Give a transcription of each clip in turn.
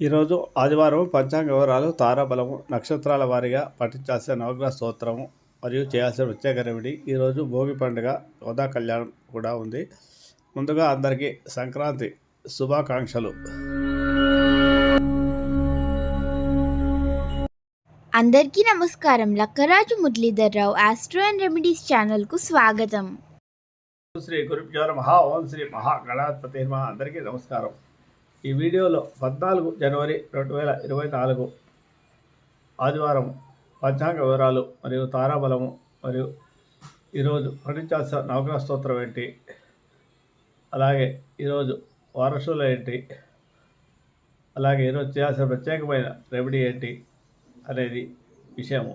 ఈరోజు ఆదివారం పంచాంగ వివరాలు తారాబలము నక్షత్రాల వారీగా పఠించాల్సిన నవగ్రహ స్తోత్రము మరియు చేయాల్సిన ప్రత్యేక రెమెడీ ఈరోజు భోగి పండుగ హోదా కళ్యాణం కూడా ఉంది. ముందుగా అందరికీ సంక్రాంతి శుభాకాంక్షలు. అందరికీ నమస్కారం. Lakkaraju Muralidhar Rao astro and remedies ఛానల్కు స్వాగతం. శ్రీ గురుభ్యో మహా ఓం శ్రీ మహా గణాధిపతి నమః అందరికీ నమస్కారం. ఈ వీడియోలో పద్నాలుగు జనవరి రెండు వేల ఇరవై నాలుగు ఆదివారం పంచాంగ వివరాలు మరియు తారాబలము మరియు ఈరోజు పఠించాల్సిన నవగ్రహ స్తోత్రం ఏంటి? అలాగే ఈరోజు వారసులు ఏంటి? అలాగే ఈరోజు చేయాల్సిన ప్రత్యేకమైన రెమెడీ ఏంటి? అనేది విషయము.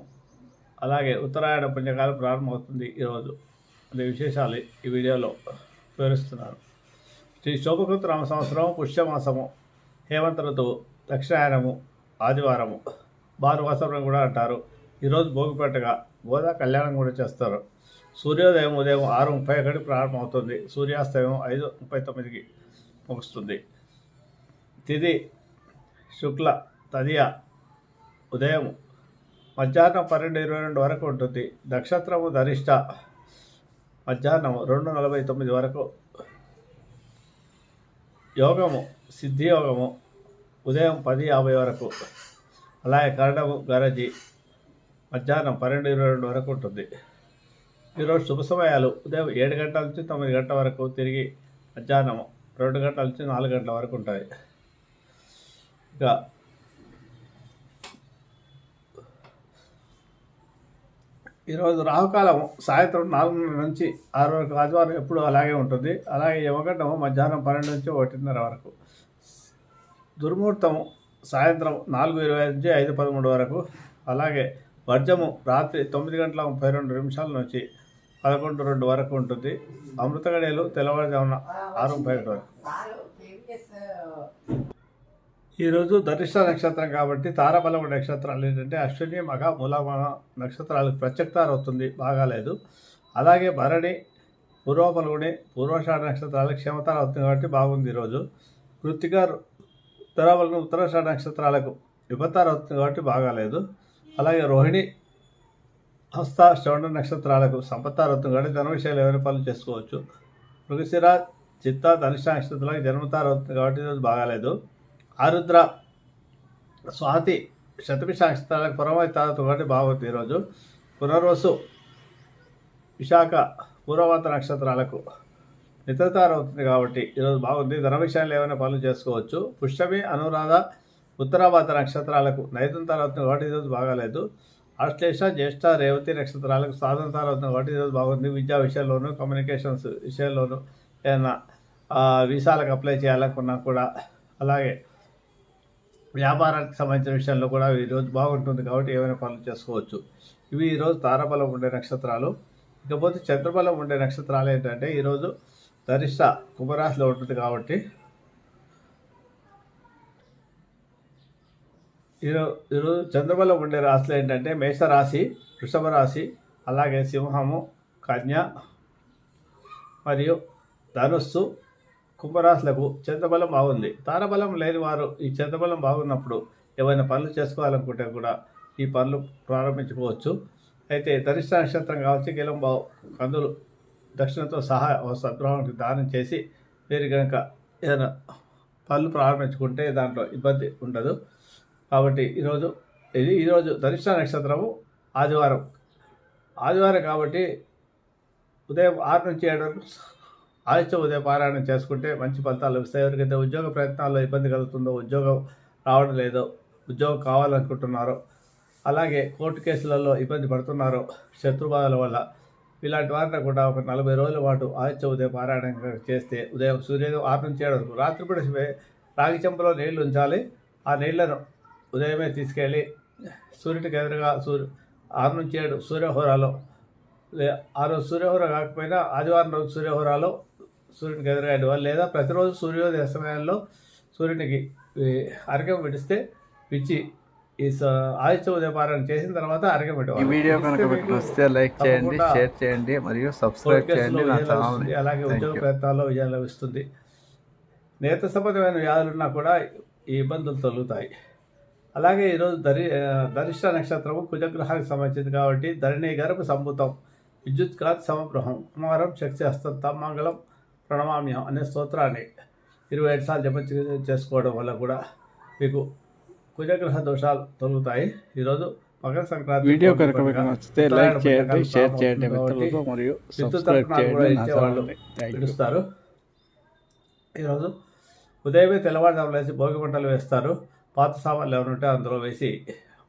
అలాగే ఉత్తరాయణ పుణ్యకాలం ప్రారంభమవుతుంది ఈరోజు అనే విశేషాలు ఈ వీడియోలో వివరిస్తున్నాను. శ్రీ శోభకృతరామ సంవత్సరం పుష్యమాసము హేమంత ఋతువు దక్షిణాయనము ఆదివారము. భానువాసరం కూడా అంటారు. ఈరోజు భోగిపెట్టగా గోదా కళ్యాణం కూడా చేస్తారు. సూర్యోదయం ఉదయం ఆరు ముప్పై ఒకటి ప్రారంభమవుతుంది. సూర్యాస్తమయం ఐదు ముప్పై తొమ్మిదికి ముగుస్తుంది. తిది శుక్ల తదియ ఉదయం మధ్యాహ్నం పన్నెండు ఇరవై రెండు వరకు ఉంటుంది. నక్షత్రము ధరిష్ట మధ్యాహ్నం రెండు నలభై తొమ్మిది వరకు యోగము సిద్ధి యోగము ఉదయం పది యాభై వరకు. అలాగే కరణము గరజి మధ్యాహ్నం పన్నెండు ఇరవై రెండు వరకు ఉంటుంది. ఈరోజు శుభ సమయాలు. ఉదయం ఏడు గంటల నుంచి తొమ్మిది గంటల వరకు తిరిగి మధ్యాహ్నం రెండు గంటల నుంచి నాలుగు గంటల వరకు ఉంటాయి. ఇంకా ఈరోజు రాహుకాలం సాయంత్రం నాలుగున్నర నుంచి ఆరు వరకు ఆదివారం ఎప్పుడు అలాగే ఉంటుంది. అలాగే యమగండం మధ్యాహ్నం పన్నెండు నుంచి ఒకటిన్నర వరకు. దుర్ముహూర్తం సాయంత్రం నాలుగు ఇరవై నుంచి ఐదు పదమూడు వరకు. అలాగే వర్జము రాత్రి తొమ్మిది గంటల ముప్పై రెండు నిమిషాల నుంచి పదకొండు రెండు వరకు ఉంటుంది. అమృతగడేలు తెల్లవారుజామున ఆరు ముప్పై ఒకటి వరకు. ఈరోజు ధనిష్ట నక్షత్రం కాబట్టి తారబలము నక్షత్రాలు ఏంటంటే అశ్విని మగ మూలమాన నక్షత్రాలకు ప్రత్యక్తారు అవుతుంది బాగాలేదు. అలాగే భరణి పూర్వ పలుగుని పూర్వషాఢ నక్షత్రాలకు క్షమతారు అవుతుంది కాబట్టి బాగుంది ఈరోజు. కృతిక ఉత్తరాబలం ఉత్తరాషాఢ నక్షత్రాలకు విపత్తారు అవుతుంది కాబట్టి బాగాలేదు. అలాగే రోహిణి హస్త శ్రవణ నక్షత్రాలకు సంపత్తారు అవుతుంది కాబట్టి ధన విషయాలు ఎవరి పనులు చేసుకోవచ్చు. మృగశిర చిత్త ధనిష్ట నక్షత్రాలకు జన్మతారు అవుతుంది కాబట్టి ఈరోజు బాగాలేదు. ఆరుద్ర స్వాతి శతమిష నక్షత్రాలకు పురమై తారతో భావతి బాగుంది ఈరోజు. పునర్వసు విశాఖ పూర్వవంత నక్షత్రాలకు నిద్రతార అవుతుంది కాబట్టి ఈరోజు బాగుంది. ధన విషయాలు ఏమైనా పనులు చేసుకోవచ్చు. పుష్యమి అనురాధ ఉత్తరాభాత నక్షత్రాలకు నైతంతార అవుతుంది కాబట్టి ఈరోజు బాగాలేదు. ఆశ్లేష జ్యేష్ఠ రేవతి నక్షత్రాలకు సాధనతార అవుతుంది కాబట్టి ఈరోజు బాగుంది. విద్యా విషయంలోనూ కమ్యూనికేషన్స్ విషయంలోనూ ఏదైనా వీసాలకు అప్లై చేయాలనుకున్నా కూడా అలాగే వ్యాపారానికి సంబంధించిన విషయంలో కూడా ఈరోజు బాగుంటుంది కాబట్టి ఏమైనా పనులు చేసుకోవచ్చు. ఇవి ఈరోజు తారాబలం ఉండే నక్షత్రాలు. ఇకపోతే చంద్రబలం ఉండే నక్షత్రాలు ఏంటంటే ఈరోజు ధరిష్ట కుంభరాశిలో ఉంటుంది కాబట్టి ఈరోజు ఈరోజు చంద్రబలం ఉండే రాశులు ఏంటంటే మేషరాశి వృషభ రాశి అలాగే సింహము కన్య మరియు ధనుస్సు కుంభరాశులకు చంద్రబలం బాగుంది. తారబలం లేని వారు ఈ చంద్రబలం బాగున్నప్పుడు ఏవైనా పనులు చేసుకోవాలనుకుంటే కూడా ఈ పనులు ప్రారంభించుకోవచ్చు. అయితే ధనిష్ట నక్షత్రం కావచ్చు గెలం బావు కందులు దక్షిణతో సహా ఓ సద్గృహానికి దానం చేసి మీరు కనుక ఏదైనా పనులు ప్రారంభించుకుంటే దాంట్లో ఇబ్బంది ఉండదు. కాబట్టి ఈరోజు ఇది ఈరోజు ధనిష్ట నక్షత్రము ఆదివారం. ఆదివారం కాబట్టి ఉదయం ఆరు నుంచి ఏడు వరకు ఆదిత్య ఉదయ పారాయణం చేసుకుంటే మంచి ఫలితాలు లభిస్తాయి. ఎవరికైతే ఉద్యోగ ప్రయత్నాల్లో ఇబ్బంది కలుగుతుందో ఉద్యోగం రావడం లేదో. ఉద్యోగం కావాలనుకుంటున్నారో అలాగే కోర్టు కేసులలో ఇబ్బంది పడుతున్నారో శత్రుబాధల వల్ల ఇలాంటి వారిని కూడా ఒక నలభై రోజుల పాటు ఆదిత్య ఉదయ పారాయణం చేస్తే ఉదయం సూర్యోదయం ఆరు నుంచి ఏడు వరకు రాత్రిపూట రాగి చెంపలో నీళ్ళు ఉంచాలి. ఆ నీళ్ళను ఉదయమే తీసుకెళ్ళి సూర్యుడికి ఎదురుగా సూర్యు ఆరు నుంచి ఏడు సూర్యహోరాలో. లే ఆ రోజు సూర్యహోర కాకపోయినా ఆదివారం రోజు సూర్యహోరాలో సూర్యునికి ఎదురుగా ఇవ్వాలి లేదా ప్రతిరోజు సూర్యోదయ సమయంలో సూర్యునికి ఈ అర్ఘ్యం విడిస్తే పిచ్చి ఈ ఆదిత్య ఉదయపారాయణ చేసిన తర్వాత అర్ఘ్యం ఈ వీడియో కనుక మీకు వస్తే లైక్ చేయండి షేర్ చేయండి మరియు సబ్స్క్రైబ్ చేయండి నా ఛానల్ని. అలాగే ఉద్యోగ. ప్రయత్నాల్లో విజయం లభిస్తుంది. నేత సంబంధమైన వ్యాధులు ఉన్నా కూడా ఈ ఇబ్బందులు తొలుగుతాయి. అలాగే ఈరోజు ధరి ఆ, ధనిష్ట నక్షత్రము కుజగ్రహానికి సంబంధించింది కాబట్టి ధరణి గర్భ సంభూతం విద్యుత్ కాంతి సమగ్రహం. కుమారం శక్తి హస్తం మంగళం ప్రణమామ్యం అనే స్తోత్రాన్ని ఇరవై ఐదు సార్లు జపం చేసుకోవడం వల్ల కూడా మీకు కుజగ్రహ దోషాలు తొలుగుతాయి. ఈరోజు మకర సంక్రాంతి వీడియో కనుక మీకు. నచ్చితే లైక్ చేయండి షేర్ చేయండి మిత్రులతో మరియు సబ్స్క్రైబ్ చేయండి పిలుస్తారు. ఈరోజు ఉదయమే తెల్లవారుజామున వేసి భోగి మంటలు వేస్తారు. పాత సామాన్లు ఉంటే అందులో వేసి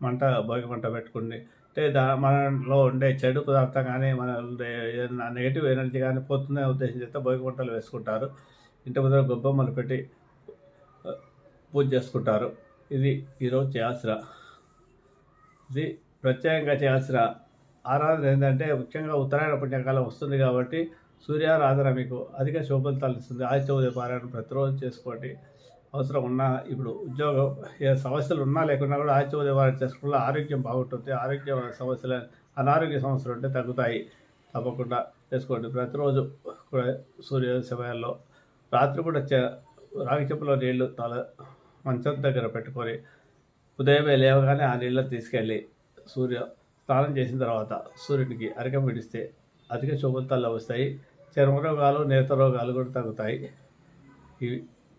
మంట భోగి మంట పెట్టుకుని అంటే దా మనలో ఉండే చెడు పదార్థం కానీ మన ఏదైనా నెగిటివ్ ఎనర్జీ కానీ పోతుందనే ఉద్దేశం చేస్తే భోగి మంటలు వేసుకుంటారు. ఇంటి ముందర గొబ్బమ్మలు పెట్టి పూజ చేసుకుంటారు. ఇది ఈరోజు చేయాల్సిన ఇది ప్రత్యేకంగా చేయాల్సిన ఆరాధన ఏంటంటే ముఖ్యంగా ఉత్తరాయణ పుణ్యకాలం వస్తుంది కాబట్టి సూర్యారాధన మీకు అధిక శోభలతాలు ఇస్తుంది. ఆదిత్య ఉదయ పారాయణ ప్రతిరోజు చేసుకోండి. అవసరం ఉన్నా ఇప్పుడు ఉద్యోగం ఏ సమస్యలు ఉన్నా లేకున్నా కూడా ఆదిత్య ఉదయ పారాయణ ఆరోగ్యం బాగుంటుంది. ఆరోగ్య సమస్యలు అనారోగ్య సమస్యలు ఉంటే తగ్గుతాయి. తప్పకుండా చేసుకోండి. ప్రతిరోజు కూడా సూర్య సమయాల్లో రాత్రి కూడా చె రాగి చెప్పులో నీళ్ళు తల మంచం దగ్గర పెట్టుకొని ఉదయమే లేవగానే ఆ నీళ్ళని తీసుకెళ్ళి సూర్య స్నానం చేసిన తర్వాత సూర్యునికి అరకం విడిస్తే అధిక శుభతాలు వస్తాయి. చర్మ రోగాలు నేత రోగాలు కూడా తగ్గుతాయి. ఇవి